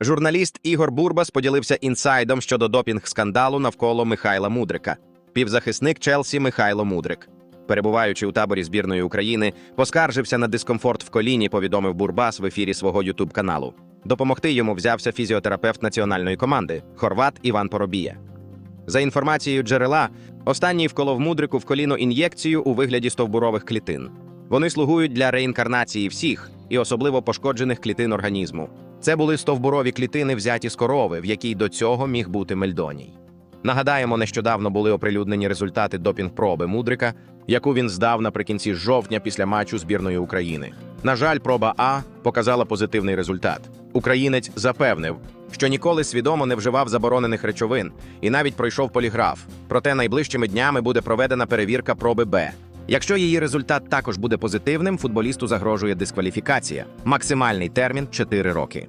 Журналіст Ігор Бурбас поділився інсайдом щодо допінг-скандалу навколо Михайла Мудрика, півзахисник Челсі Михайло Мудрик. Перебуваючи у таборі збірної України, поскаржився на дискомфорт в коліні, повідомив Бурбас в ефірі свого ютуб-каналу. Допомогти йому взявся фізіотерапевт національної команди Хорват Іван Поробія. За інформацією джерела, останній вколов мудрику в коліно ін'єкцію у вигляді стовбурових клітин. Вони слугують для реінкарнації всіх і особливо пошкоджених клітин організму. Це були стовбурові клітини, взяті з корови, в якій до цього міг бути мельдоній. Нагадаємо, нещодавно були оприлюднені результати допінг-проби Мудрика, яку він здав наприкінці жовтня після матчу збірної України. На жаль, проба А показала позитивний результат. Українець запевнив, що ніколи свідомо не вживав заборонених речовин і навіть пройшов поліграф. Проте найближчими днями буде проведена перевірка проби Б. Якщо її результат також буде позитивним, футболісту загрожує дискваліфікація. Максимальний термін 4 роки.